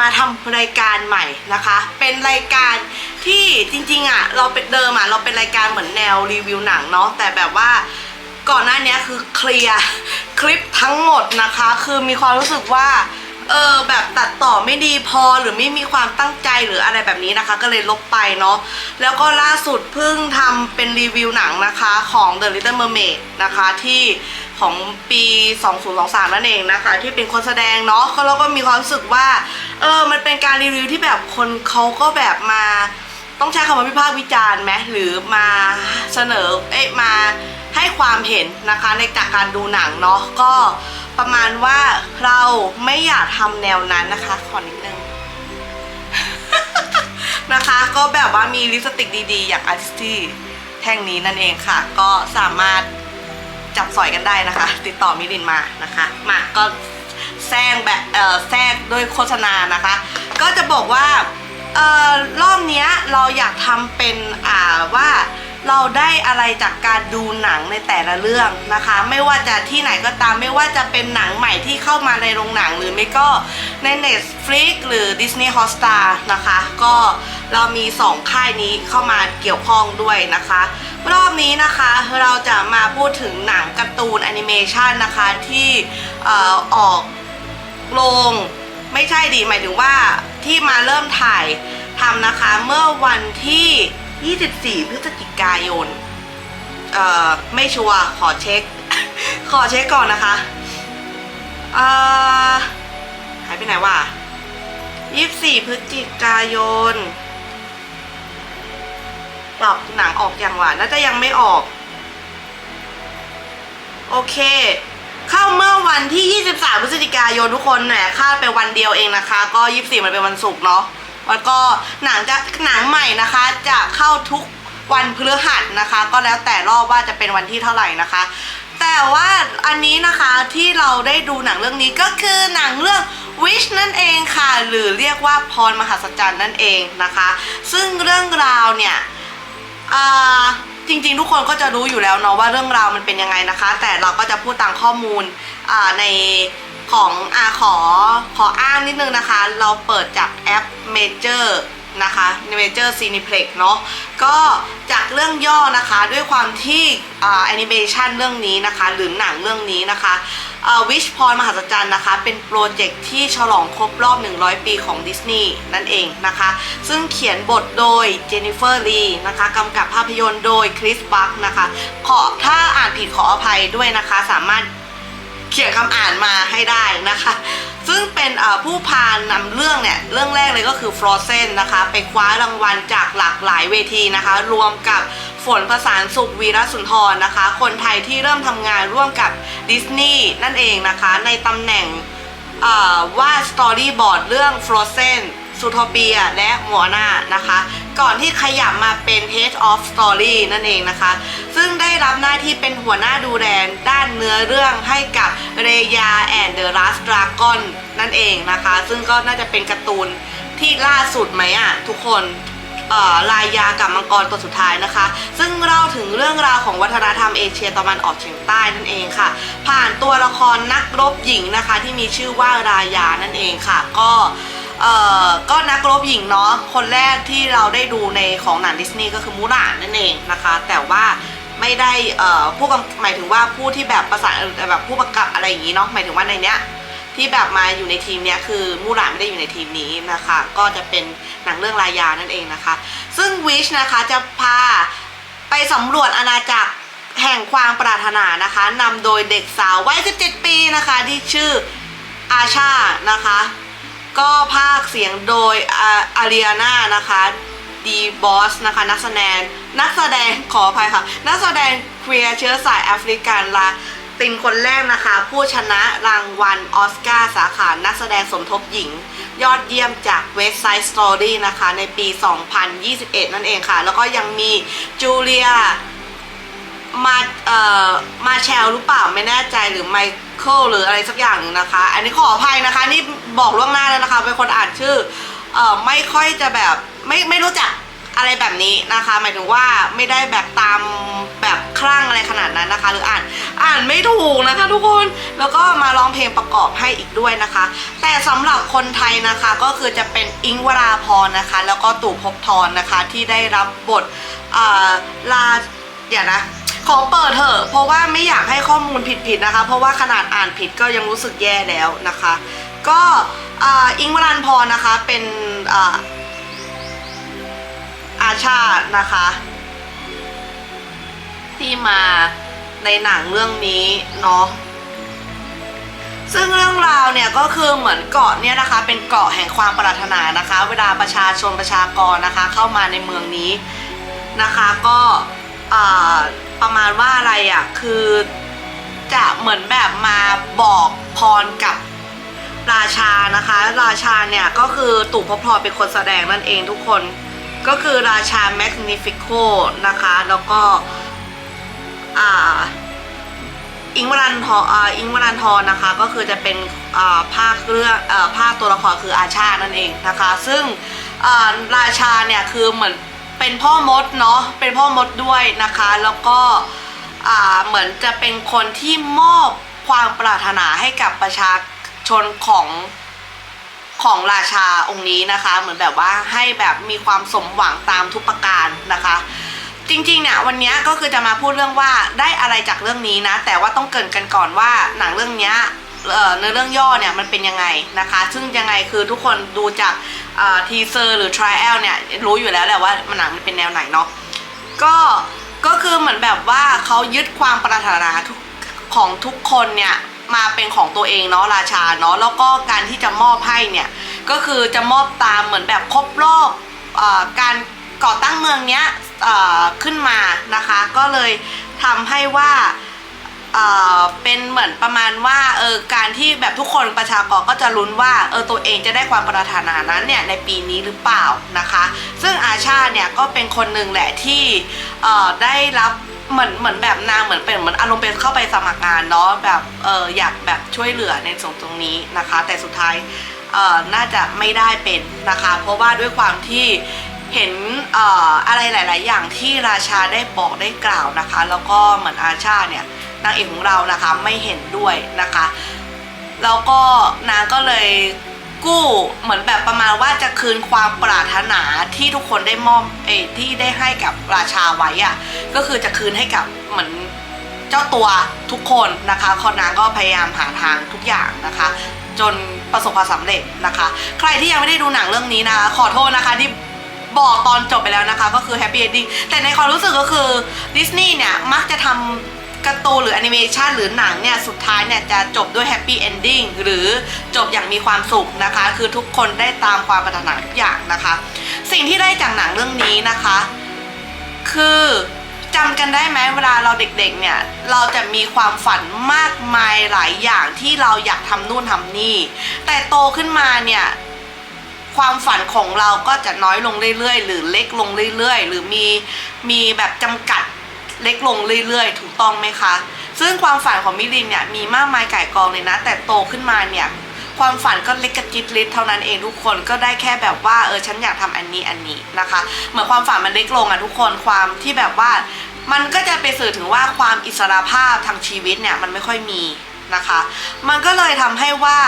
มาทำรายการใหม่นะคะ เป็นรายการที่จริงๆอะเราเป็นเดิมอะเราเป็นรายการเหมือนแนวรีวิวหนังเนาะแต่แบบว่าก่อนหน้านี้คือเคลียร์คลิปทั้งหมดนะคะ คือมีความรู้สึกว่าเออแบบตัดต่อไม่ดีพอหรือไม่มีความตั้งใจหรืออะไรแบบนี้นะคะ ก็เลยลบไปเนาะแล้วก็ล่าสุดเพิ่งทำเป็นรีวิวหนังนะคะของ The Little Mermaid นะคะที่ ของปี 2023 นั่นเองนะคะ ที่เป็นคนแสดงเนาะก็เราก็มีความรู้สึกว่าเออมันเป็นการรีวิวที่แบบคนเขาก็แบบมา ต้องใช้คำว่าวิพากษ์วิจารณ์ไหมหรือมาเสนอเอ๊ะมาให้ความเห็นนะคะในจากการดูหนังเนาะก็ประมาณว่าเราไม่อยากทำแนวนั้นนะคะ ขอนิดนึงนะคะก็แบบว่ามีลิปสติกดีๆ อย่างอาร์ติสตี้แท่งนี้นั่นเองค่ะ ก็สามารถ จับสอยกันได้นะคะ ติดต่อมิลินมานะคะมาก็แซงแบบเอ่อแทรกด้วยโฆษณานะคะ ก็จะบอกว่าเอ่อรอบเนี้ยเราอยากทำเป็นอ่าว่า เราได้อะไรจากการดูหนังในแต่ละเรื่องนะคะ ไม่ว่าจะที่ไหนก็ตามไม่ว่าจะเป็นหนังใหม่ที่เข้ามาในโรงหนังหรือไม่ก็ใน Netflix หรือ Disney Hotstar นะคะ ก็เรามี 2 ค่ายนี้เข้ามาเกี่ยวข้องด้วยนะคะ รอบนี้นะคะเราจะมาพูดถึงหนังการ์ตูนแอนิเมชันนะคะที่ออออกลงไม่ใช่ดีหมายถึงว่าที่มาเริ่มถ่ายทำนะคะเมื่อวันที่ 24 พฤศจิกายน เอ่อ ไม่ชัวร์ขอเช็ค ขอเช็คก่อนนะคะ เอ่อ หายไปไหนวะ 24 พฤศจิกายนปรับหนังออกอยังวะน่าจะยังไม่ออก โอเค เข้าเมื่อวันที่ 23 พฤศจิกายนทุกคนแหมคาดไปวันเดียวเองนะคะ ก็ 24 มันเป็นวันศุกร์เนาะ แล้วก็หนังจะหนังใหม่นะคะ จะเข้าทุกวันพฤหัสนะคะ ก็แล้วแต่รอบว่าจะเป็นวันที่เท่าไหร่นะคะ แต่ว่าอันนี้นะคะที่เราได้ดูหนังเรื่องนี้ก็คือหนังเรื่อง Wish นั่นเองค่ะ หรือเรียกว่าพรมหัศจรรย์นั่นเองนะคะ ซึ่งเรื่องราวเนี่ยอ่าจริงๆ ทุกคนก็จะรู้อยู่แล้วเนาะว่าเรื่องราวมันเป็นยังไงนะคะ แต่เราก็จะพูดตามข้อมูลอ่าใน ของอ่าขอขออ้างนิดนึงนะคะ เราเปิดจากแอป Major นะคะ Major Cineplex เนาะก็จากเรื่องย่อนะคะด้วยความที่แอนิเมชันเรื่องนี้นะคะ หรือหนังเรื่องนี้นะคะวิชพรมหัศจรรย์นะคะ เป็นโปรเจกต์ที่ฉลองครบรอบ 100 ปีของดิสนีย์นั่นเองนะคะ ซึ่งเขียนบทโดยเจนนิเฟอร์ลีนะคะกำกับภาพยนตร์โดยคริสบัคนะคะ ขอถ้าอ่านผิดขออภัยด้วยนะคะสามารถ เขียนคำอ่านมาให้ได้นะคะ ซึ่งเป็นผู้พานนำเรื่องเนี่ยเรื่องแรกเลยก็คือ Frozen นะคะ ไปคว้ารางวัลจากหลากหลายเวทีนะคะ รวมกับฝนประสานสุขวีรสุนทรนะคะ คนไทยที่เริ่มทำงานร่วมกับดิสนีย์นั่นเองนะคะ ในตำแหน่งเอ่อวาดสตอรี่บอร์ดเรื่อง Frozen ซูโทเปียและหมัวนานะคะ ก่อนที่ขยับมาเป็น Head of Story นั่นเองนะคะ ซึ่งได้รับหน้าที่เป็นหัวหน้าดูแลด้านเนื้อเรื่องให้กับเรยาแอนเดอะลัสดราก้อนนั่นเองนะคะ ซึ่งก็น่าจะเป็นการ์ตูนที่ล่าสุดไหมอะทุกคนลายยากับมังกรตัวสุดท้ายนะคะ ซึ่งเล่าถึงเรื่องราวของวัฒนธรรมเอเชียตะวันออกเฉียงใต้นั่นเองค่ะ ผ่านตัวละครนักรบหญิงนะคะที่มีชื่อว่ารายานั่นเองค่ะ ก็ เอ่อก็นักรบหญิงเนาะคนแรกที่เราได้ดูในของหนังดิสนีย์ก็คือมูหลานนั่นเองนะคะ แต่ว่าไม่ได้เอ่อผู้กำหมายถึงว่าผู้ที่แบบประสานแบบผู้ประกับอะไรอย่างนี้เนาะหมายถึงว่าในเนี้ยที่แบบมาอยู่ในทีมเนี้ยคือมูหลานไม่ได้อยู่ในทีมนี้นะคะ ก็จะเป็นหนังเรื่องรายานั่นเองนะคะ ซึ่งวิชนะคะจะพาไปสำรวจอาณาจักรแห่งความปรารถนานะคะนำโดยเด็กสาววัย17 ปีนะคะที่ชื่ออาชานะคะ ก็ภาคเสียงโดยอาริอาน่านะคะดีบอสนะคะนักแสดงนักแสดงขออภัยค่ะ นักแสดงเคลียร์เชื้อสายแอฟริกันลาตินคนแรกนะคะ ผู้ชนะรางวัลออสการ์สาขานักแสดงสมทบหญิง ยอดเยี่ยมจาก West Side Story นะคะ ในปี 2021 นั่นเองค่ะ แล้วก็ยังมีจูเลีย มาเอ่อมาแชลหรือเปล่าไม่แน่ใจหรือไมเคิลหรืออะไรสักอย่างนะคะ อันนี้ขออภัยนะคะ นี่บอกล่วงหน้าแล้วนะคะเป็นคนอ่านชื่อเอ่อไม่ค่อยจะแบบไม่ไม่รู้จักอะไรแบบนี้นะคะ หมายถึงว่าไม่ได้แบบตามแบบคลั่งอะไรขนาดนั้นนะคะ หรืออ่านอ่านไม่ถูกนะคะ ทุกคนแล้วก็มาร้องเพลงประกอบให้อีกด้วยนะคะ แต่สำหรับคนไทยนะคะก็คือจะเป็นอิงวราพรนะคะ แล้วก็ตู่ภพบทรนะคะที่ได้รับบทอ่า ลาอย่านะขอเปิดเถอะเพราะว่าไม่อยากให้ข้อมูลผิดๆนะคะ เพราะว่าขนาดอ่านผิดก็ยังรู้สึกแย่แล้วนะคะ ก็อิงวรันพรนะคะเป็นอาอาชานะคะ ที่มาในหนังเรื่องนี้เนาะซึ่งเรื่องราวเนี่ยก็คือเหมือนเกาะเนี่ยนะคะ เป็นเกาะแห่งความปรารถนานะคะ เวลาประชาชนประชากรนะคะ เข้ามาในเมืองนี้นะคะ ก็ ประมาณว่าอะไรอะ่ะคือจะเหมือนแบบมาบอกพรกับราชานะคะ ราชาเนี่ยก็คือตู่พบพรเป็นคนแสดงนั่นเองทุกคนก็คือราชาแมกนิฟิโคนะคะ แล้วก็อ่าอิงวรันทออิงวรันทรนะคะ ก็คือจะเป็นอ่าภาคเรื่องอ่าภาคตัวละครคืออาชานั่นเองนะคะ ซึ่งราชาเนี่ยคือเหมือน เป็นพ่อมดเนาะเป็นพ่อมดด้วยนะคะ แล้วก็อ่าเหมือนจะเป็นคนที่มอบความปรารถนาให้กับประชาชนของของราชาองค์นี้นะคะ เหมือนแบบว่าให้แบบมีความสมหวังตามทุกประการนะคะ จริงๆเนี่ยวันนี้ก็คือจะมาพูดเรื่องว่าได้อะไรจากเรื่องนี้นะ แต่ว่าต้องเกินกันก่อนว่าหนังเรื่องเนี้ย เอ่อในเรื่องย่อเนี่ยมันเป็นยังไงนะคะ ซึ่งยังไงคือทุกคนดูจากทีเซอร์หรือ trial เนี่ยรู้อยู่แล้วแหละว่ามันหนังมันเป็นแนวไหนเนาะก็ก็คือเหมือนแบบว่าเขายึดความปรารถนาของทุกคนเนี่ยมาเป็นของตัวเองเนาะราชาเนาะแล้วก็การที่จะมอบให้เนี่ยก็คือจะมอบตามเหมือนแบบครบรอบอการก่อตั้งเมืองเนี้ยขึ้นมานะคะ ก็เลยทำให้ว่า เอ่อเป็นเหมือนประมาณว่าเออการที่แบบทุกคนประชากรก็จะลุ้นว่าเออตัวเองจะได้ความปรารถนานั้นเนี่ยในปีนี้หรือเปล่านะคะ ซึ่งอาชาเนี่ยก็เป็นคนหนึ่งแหละที่เอ่อได้รับเหมือนเหมือนแบบนางเหมือนเป็นเหมือนอารมณ์เป็นเข้าไปสมัครงานเนาะแบบเอออยากแบบช่วยเหลือในส่วนตรงนี้นะคะ แต่สุดท้ายเออน่าจะไม่ได้เป็นนะคะ เพราะว่าด้วยความที่เห็นออะไรหลาย ๆ อย่างที่ราชาได้บอกได้กล่าวนะคะ แล้วก็เหมือนอาชาเนี่ย นางเอกของเรานะคะไม่เห็นด้วยนะคะ แล้วก็นางก็เลยกู้เหมือนแบบประมาณว่าจะคืนความปรารถนาที่ทุกคนได้มอบเอที่ได้ให้กับราชาไว้อะก็คือจะคืนให้กับเหมือนเจ้าตัวทุกคนนะคะคอนางก็พยายามหาทางทุกอย่างนะคะ จนประสบความสำเร็จนะคะ ใครที่ยังไม่ได้ดูหนังเรื่องนี้นะคะขอโทษนะคะที่บอกตอนจบไปแล้วนะคะ ก็คือแฮปปี้เอนดิ้งแต่ในความรู้สึกก็คือดิสนีย์เนี่ยมักจะทำ การ์ตูนหรือแอนิเมชันหรือหนังเนี่ยสุดท้ายเนี่ยจะจบด้วยแฮปปี้เอนดิ้งหรือจบอย่างมีความสุขนะคะ คือทุกคนได้ตามความปรารถนาทุกอย่างนะคะ สิ่งที่ได้จากหนังเรื่องนี้นะคะ คือจำกันได้ไหมเวลาเราเด็กๆเนี่ยเราจะมีความฝันมากมายหลายอย่างที่เราอยากทำนู่นทำนี่ แต่โตขึ้นมาเนี่ยความฝันของเราก็จะน้อยลงเรื่อยๆ หรือเล็กลงเรื่อยๆ หรือมีมีแบบจำกัด เล็กลงเรื่อยๆ ถูกต้องไหมคะ ซึ่งความฝันของมิลินเนี่ยมีมากมายไก่กองเลยนะ แต่โตขึ้นมาเนี่ยความฝันก็เล็กกระจิตลิดเท่านั้นเองทุกคนก็ได้แค่แบบว่าเออฉันอยากทำอันนี้อันนี้นะคะ เหมือนความฝันมันเล็กลงอะทุกคนความที่แบบว่า มันก็จะไปสื่อถึงว่าความอิสระภาพทางชีวิตเนี่ยมันไม่ค่อยมีนะคะ มันก็เลยทำให้ว่า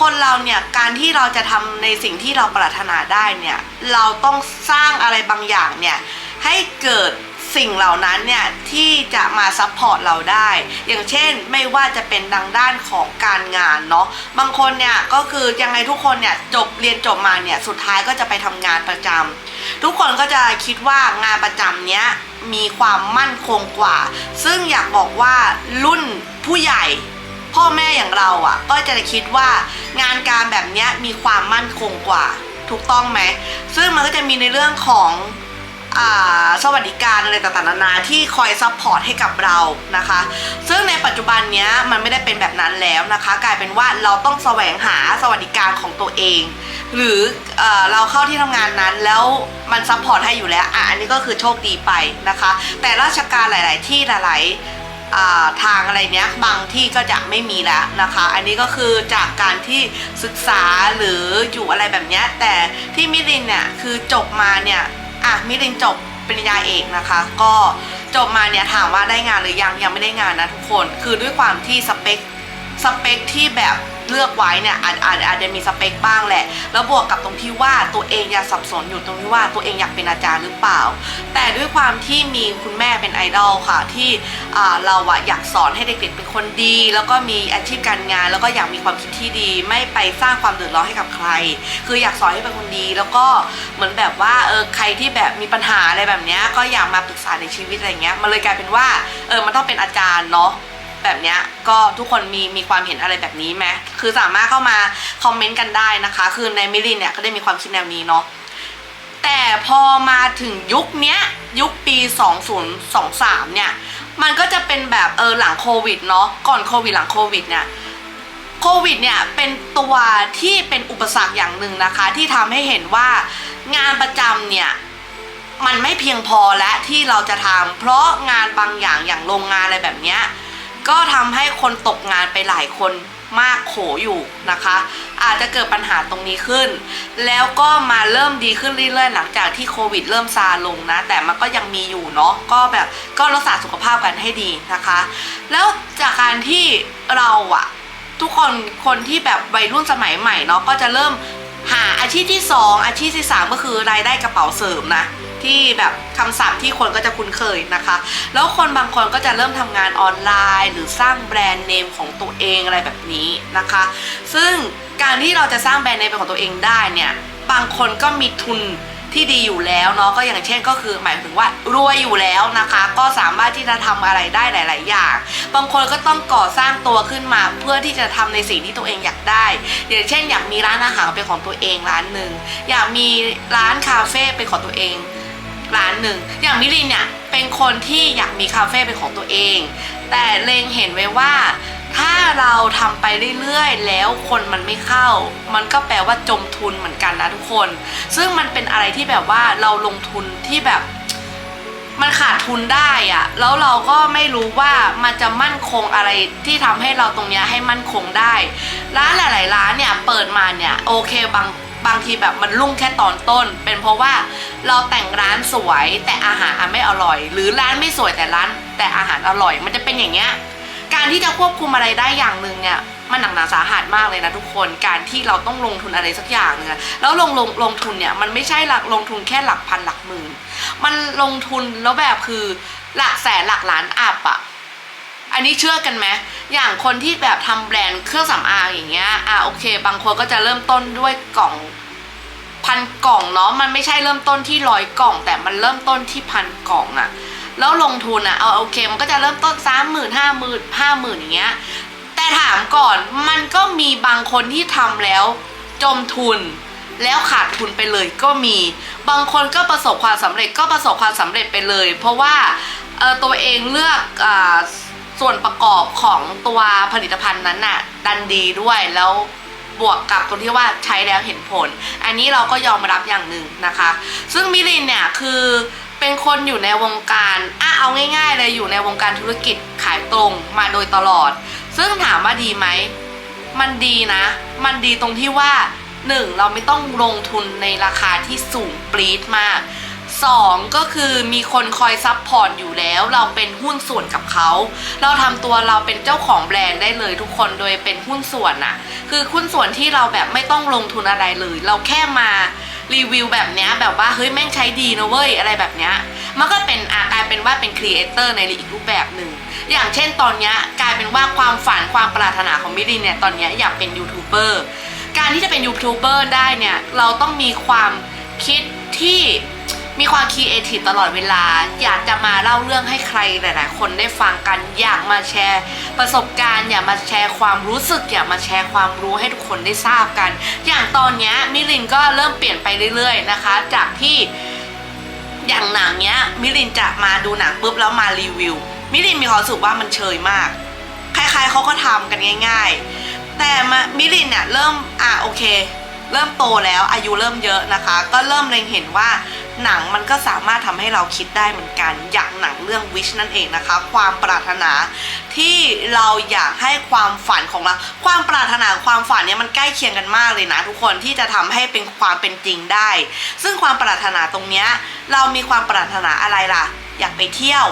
คนเราเนี่ยการที่เราจะทำในสิ่งที่เราปรารถนาได้เนี่ยเราต้องสร้างอะไรบางอย่างเนี่ยให้เกิด สิ่งเหล่านั้นเนี่ยที่จะมาซัพพอร์ตเราได้ อย่างเช่นไม่ว่าจะเป็นดังด้านของการงานเนาะบางคนเนี่ยก็คือยังไงทุกคนเนี่ยจบเรียนจบมาเนี่ยสุดท้ายก็จะไปทำงานประจำทุกคนก็จะคิดว่างานประจำเนี้ยมีความมั่นคงกว่า ซึ่งอยากบอกว่ารุ่นผู้ใหญ่พ่อแม่อย่างเราอะ ก็จะคิดว่างานการแบบเนี้ยมีความมั่นคงกว่า ถูกต้องไหม ซึ่งมันก็จะมีในเรื่องของ สวัสดิการอะไรต่างๆนานาที่คอยซัพพอร์ตให้กับเรานะคะ ซึ่งในปัจจุบันนี้มันไม่ได้เป็นแบบนั้นแล้วนะคะ กลายเป็นว่าเราต้องแสวงหาสวัสดิการของตัวเอง หรือเอเราเข้าที่ทำงานนั้นแล้วมันซัพพอร์ตให้อยู่แล้วอะอันนี้ก็คือโชคดีไปนะคะ แต่ราชการหลาย ๆ ที่หลายๆทางอะไรเนี้ยบางที่ก็จะไม่มีแล้วนะคะ อันนี้ก็คือจากการที่ศึกษาหรืออยู่อะไรแบบเนี้ยแต่ที่มิลินเนี่ยคือจบมาเนี่ย อะมิลินจบปริญญาเอกนะคะ ก็จบมาเนี่ยถามว่าได้งานหรือยังยังไม่ได้งานนะทุกคน คือด้วยความที่สเปค สเปคที่แบบเลือกไว้เนี่ยอาจอาจอาจจะมีสเปคบ้างแหละ แล้วบวกกับตรงที่ว่าตัวเองยังสับสนอยู่ตรงที่ว่าตัวเองอยากเป็นอาจารย์หรือเปล่า แต่ด้วยความที่มีคุณแม่เป็นไอดอลค่ะ ที่เราอะอยากสอนให้เด็กๆเป็นคนดี แล้วก็มีอาชีพการงาน แล้วก็อยากมีความคิดที่ดี ไม่ไปสร้างความเดือดร้อนให้กับใคร คืออยากสอนให้เป็นคนดี แล้วก็เหมือนแบบว่าเออใครที่แบบมีปัญหาอะไรแบบเนี้ยก็อยากมาปรึกษาในชีวิตอะไรเงี้ยมันเลยกลายเป็นว่าเออมันต้องเป็นอาจารย์เนาะ แบบเนี้ยก็ทุกคนมีมีความเห็นอะไรแบบนี้ไหมคือสามารถเข้ามาคอมเมนต์กันได้นะคะ คือในมิลินเนี่ยก็ได้มีความคิดแนวนี้เนาะแต่พอมาถึงยุคเนี้ยยุคปี 2023 เนี่ย มันก็จะเป็นแบบเออหลังโควิดเนาะก่อนโควิดหลังโควิดเนี่ยโควิดเนี่ยเป็นตัวที่เป็นอุปสรรคอย่างหนึ่งนะคะ ที่ทำให้เห็นว่างานประจำเนี่ยมันไม่เพียงพอและที่เราจะทำเพราะงานบางอย่างอย่างโรงงานอะไรแบบเนี้ย ก็ทำให้คนตกงานไปหลายคนมากโขอยู่นะคะ อาจจะเกิดปัญหาตรงนี้ขึ้น แล้วก็มาเริ่มดีขึ้นเรื่อยๆ หลังจากที่โควิดเริ่มซาลงนะ แต่มันก็ยังมีอยู่เนาะก็แบบก็รักษาสุขภาพกันให้ดีนะคะ แล้วจากการที่เราอะทุกคนคนที่แบบวัยรุ่นสมัยใหม่เนาะก็จะเริ่มหาอาชีพที่ 2 อาชีพที่ 3 ก็คือรายได้กระเป๋าเสริมนะ ที่แบบคำศัพท์ที่คนก็จะคุ้นเคยนะคะ แล้วคนบางคนก็จะเริ่มทำงานออนไลน์ หรือสร้างแบรนด์เนมของตัวเองอะไรแบบนี้นะคะ ซึ่งการที่เราจะสร้างแบรนด์เนมเป็นของตัวเองได้เนี่ยบางคนก็มีทุนที่ดีอยู่แล้วเนาะก็อย่างเช่นก็คือหมายถึงว่ารวยอยู่แล้วนะคะ ก็สามารถที่จะทำอะไรได้หลาย ๆ อย่าง บางคนก็ต้องก่อสร้างตัวขึ้นมา เพื่อที่จะทำในสิ่งที่ตัวเองอยากได้ อย่างเช่น อยากมีร้านอาหารเป็นของตัวเองร้านหนึ่งอยากมีร้านคาเฟ่เป็นของตัวเอง ร้านหนึ่งอย่างมิลินเนี่ยเป็นคนที่อยากมีคาเฟ่เป็นของตัวเอง แต่เลงเห็นไว้ว่า ถ้าเราทำไปเรื่อยๆ แล้วคนมันไม่เข้า มันก็แปลว่าจมทุนเหมือนกันนะทุกคน ซึ่งมันเป็นอะไรที่แบบว่าเราลงทุนที่แบบมันขาดทุนได้อะแล้วเราก็ไม่รู้ว่ามันจะมั่นคงอะไรที่ทำให้เราตรงเนี้ยให้มั่นคงได้ ร้านหลาย ๆ ร้านเนี่ยเปิดมาเนี่ยโอเคบาง บางทีแบบมันรุ่งแค่ตอนต้น เป็นเพราะว่าเราแต่งร้านสวยแต่อาหารไม่อร่อย หรือร้านไม่สวยแต่ร้านแต่อาหารอร่อย มันจะเป็นอย่างเงี้ยการที่จะควบคุมอะไรได้อย่างหนึ่งเนี่ยมันหนักหนาสาหัสมากเลยนะทุกคนการที่เราต้องลงทุนอะไรสักอย่างหนึงอะแล้วลงลงลงทุนเนี่ยมันไม่ใช่หลักลงทุนแค่หลักพันหลักหมื่นมันลงทุนแล้วแบบคือหลักแสนหลักล้านอัพอะ อันนี้เชื่อกันไหมอย่างคนที่แบบทำแบรนด์เครื่องสำอางอย่างเงี้ยอะโอเค บางคนก็จะเริ่มต้นด้วยกล่องพันกล่องเนาะมันไม่ใช่เริ่มต้นที่ร้อยกล่อง แต่มันเริ่มต้นที่พันกล่องอะแล้วลงทุนอะเอาโอเค มันก็จะเริ่มต้นสามหมื่นห้าหมื่นห้าหมื่นอย่างเงี้ยแต่ถามก่อนมันก็มีบางคนที่ทำแล้วจมทุนแล้วขาดทุนไปเลยก็มี บางคนก็ประสบความสำเร็จก็ประสบความสำเร็จไปเลย เพราะว่าเออตัวเองเลือกอา ส่วนประกอบของตัวผลิตภัณฑ์นั้นน่ะ ดันดีด้วยแล้วบวกกับตรงที่ว่าใช้แล้วเห็นผล อันนี้เราก็ยอมรับอย่างหนึ่งนะคะ ซึ่งมิลินเนี่ยคือเป็นคนอยู่ในวงการอะเอาง่ายๆเลยอยู่ในวงการธุรกิจขายตรงมาโดยตลอด ซึ่งถามว่าดีไหม มันดีนะ มันดีตรงที่ว่า 1. เราไม่ต้องลงทุนในราคาที่สูงปรี๊ดมาก 2. ก็คือมีคนคอยซัพพอร์ตอยู่แล้ว เราเป็นหุ้นส่วนกับเขา เราทำตัวเราเป็นเจ้าของแบรนด์ได้เลยทุกคนโดยเป็นหุ้นส่วนน่ะคือหุ้นส่วนที่เราแบบไม่ต้องลงทุนอะไรเลย เราแค่มารีวิวแบบเนี้ยแบบว่าเฮ้ยแม่งใช้ดีนะเว้ยอะไรแบบเนี้ยมันก็เป็นอากลายเป็นว่าเป็นครีเอเตอร์ในอีกรูปแบบหนึ่งอย่างเช่นตอนเนี้ยกลายเป็นว่าความฝันความปรารถนาของมิลลินเนี่ยตอนเนี้ยอยากเป็นยูทูบเบอร์การที่จะเป็นยูทูบเบอร์ได้เนี่ยเราต้องมีความคิดที่ มีความคีเอทีฟตลอดเวลา อยากจะมาเล่าเรื่องให้ใครหลาย ๆ คนได้ฟังกันอยากมาแชร์ ประสบการณ์อยากมาแชร์ความรู้สึกอยากมาแชร์ความรู้ให้ทุกคนได้ทราบกัน อย่างตอนนี้มิลินก็เริ่มเปลี่ยนไปเรื่อย ๆ นะคะ จากที่อย่างหนังเนี้ยมิลินจะมาดูหนังปุ๊บแล้วมารีวิว มิลินมีความรู้สึกว่ามันเชยมากใครๆเขาก็ทำกันง่าย ๆ แต่มามิลินเนี่ยเริ่มอะโอเค เริ่มโตแล้วอายุเริ่มเยอะนะคะ ก็เริ่มเล็งเห็นว่าหนังมันก็สามารถทำให้เราคิดได้เหมือนกันอย่างหนังเรื่องวิชนั่นเองนะคะ ความปรารถนาที่เราอยากให้ความฝันของเรา ความปรารถนาความฝันเนี่ยมันใกล้เคียงกันมากเลยนะ ทุกคนที่จะทำให้เป็นความเป็นจริงได้ ซึ่งความปรารถนาตรงเนี้ยเรามีความปรารถนาอะไรล่ะ อยากไปเที่ยว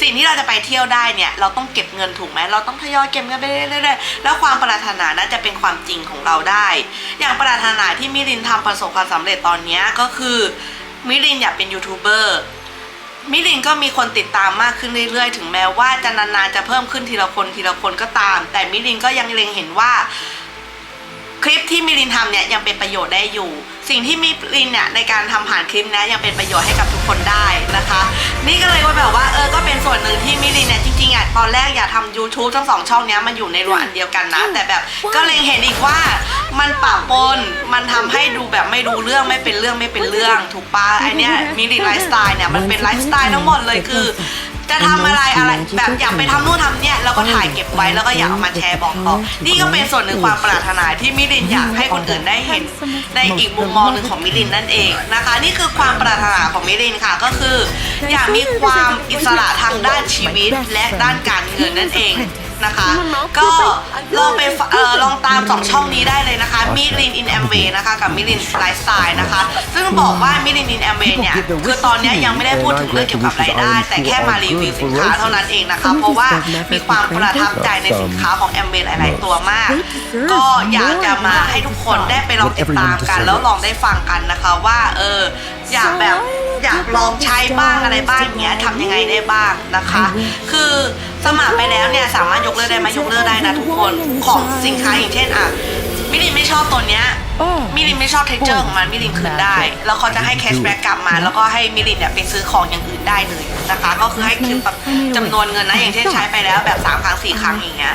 สิ่งที่เราจะไปเที่ยวได้เนี่ยเราต้องเก็บเงินถูกไหมเราต้องทยอยเก็บเงินไปเรื่อยๆแล้วความปรารถนานั้นจะเป็นความจริงของเราได้ อย่างปรารถนาที่มิรินทำประสบความสำเร็จตอนนี้ก็คือมิรินอยากเป็นยูทูบเบอร์มิลินก็มีคนติดตามมากขึ้นเรื่อยๆ ถึงแม้ว่าจะนานๆจะเพิ่มขึ้นทีละคนทีละคนก็ตาม แต่มิลินก็ยังเล็งเห็นว่า คลิปที่มิลินทำเนี่ยยังเป็นประโยชน์ได้อยู่ สิ่งที่มิลินเนี่ยในการทำผ่านคลิปเนี้ยังเป็นประโยชน์ให้กับทุกคนได้นะคะ นี่ก็เลยว่าแบบว่าเออก็เป็นส่วนหนึ่งที่มิลินเนี่ยจริงๆอะตอนแรกอยากทำ YouTube ทั้งสองช่องเนี้ยมันอยู่ในรวมอันเดียวกันนะ แต่แบบก็เล็งเห็นอีกว่ามันปะปนมันทำให้ดูแบบไม่รู้เรื่องไม่เป็นเรื่องไม่เป็นเรื่องถูกปะไอเนี้ยมิลินไลฟ์สไตล์เนี่ยมันเป็นไลฟ์สไตล์ทั้งหมดเลยคือ จะทำอะไรอะไร แบบอยากไปทำนู่นทำเนี่ยแล้วก็ถ่ายเก็บไว้แล้วก็อยากเอามาแชร์บอกต่อนี่ก็เป็นส่วนหนึ่งความปรารถนาที่มิลินอยากให้คนอื่นได้เห็น ในอีกมุมมองหนึ่งของมิลินนั่นเองนะคะ นี่คือความปรารถนาของมิลินค่ะก็คือ อยากมีความอิสระทางด้านชีวิตและด้านการเงินนั่นเอง นะคะ ก็ลองไปฟเอ่อลองตามสองช่องนี้ได้เลยนะคะมิลินอินแอมเวนะคะกับมิลินไลฟ์สไตล์นะคะ ซึ่งบอกว่ามิลินอินแอมเวเนี่ยคือตอนเนี้ยยังไม่ได้พูดถึงเรื่องเกี่ยวกับรายได้ แต่แค่มารีวิวสินค้าเท่านั้นเองนะคะ เพราะว่ามีความประทับใจในสินค้าของแอมเวหลายๆตัวมาก ก็อยากจะมาให้ทุกคนได้ไปลองติดตามกัน แล้วลองได้ฟังกันนะคะว่าเอออยากแบบอยาก ลองใช้บ้างอะไรบ้างอย่างเงี้ยทำยังไงได้บ้างนะคะ คือสมัครไปแล้วเนี่ยสามารถยกเลิกได้ไหมยกเลิกได้นะทุกคนของสินค้าอย่างเช่นอะมิลินไม่ชอบตัวเนี้ยมิลินไม่ชอบเทคเจอร์ของมันมิลินคืนได้ แล้วเขาจะให้แคชแบ็กกลับมา แล้วก็ให้มิลินเนี่ยไปซื้อของอย่างอื่น ได้เลยนะคะ ก็คือให้คืนแบบจำนวนเงินนะอย่างเช่นใช้ไปแล้วแบบ3ครั้ง4ครั้งอย่างเงี้ย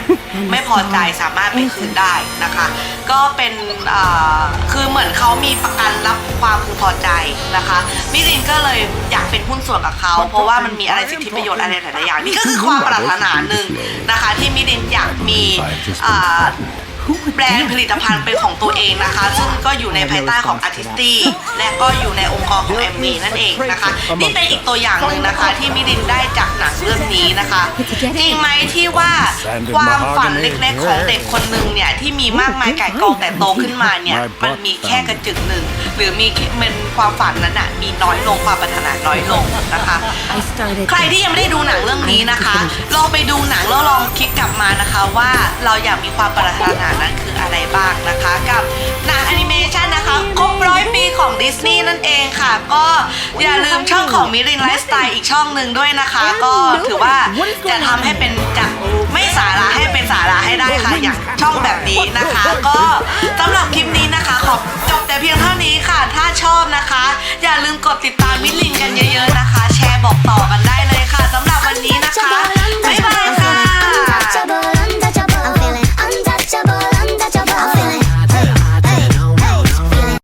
ไม่พอใจสามารถไปคืนได้นะคะ ก็เป็นอ่าคือเหมือนเขามีประกันรับความพึงพอใจนะคะมิลินก็เลยอยากเป็นหุ้นส่วนกับเขาเพราะว่ามันมีอะไรสิทธิประโยชน์อะไรหลายๆอย่างนี่ก็คือความปรารถนาหนึ่งนะคะ ที่มิลินอยากมีอ่า แบรนด์ผลิตภัณฑ์เป็นของตัวเองนะคะ ซึ่งก็อยู่ในภายใต้ของ Artisty และก็อยู่ในองค์กรของ MV นั่นเองนะคะ นี่เป็นอีกตัวอย่างหนึ่งนะคะ ที่มิรินได้จากหนังเรื่องนี้นะคะ จริงไหมที่ว่าความฝันเล็กๆของเด็กคนหนึ่งเนี่ย ที่มีมากมายไก่กองแต่โตขึ้นมาเนี่ย มันมีแค่กระจึกหนึ่ง หรือมีเป็นความฝันนั้นน่ะมีน้อยลงความปรารถนาน้อยลงนะคะ ใครที่ยังไม่ได้ดูหนังเรื่องนี้นะคะลองไปดูหนังแล้วลองคิดกลับมานะคะว่าเราอยากมีความปรารถนานั้นคืออะไรบ้างนะคะกับหนังแอนิเมชันนะคะครบร้อยปีของดิสนีย์นั่นเองค่ะ ก็อย่าลืมช่องของมิรินไลฟ์สไตล์อีกช่องหนึ่งด้วยนะคะ ก็ถือว่าจะทำให้เป็นจากไม่สาระให้เป็นสาระให้ได้ค่ะ อย่างช่องแบบนี้นะคะ ก็สำหรับคลิปนี้นะคะ ขอจบแต่เพียงเท่านี้ค่ะ ถ้าชอบนะคะ อย่าลืมกดติดตามมิลินกันเยอะ ๆนะคะ แชร์บอกต่อกันได้เลย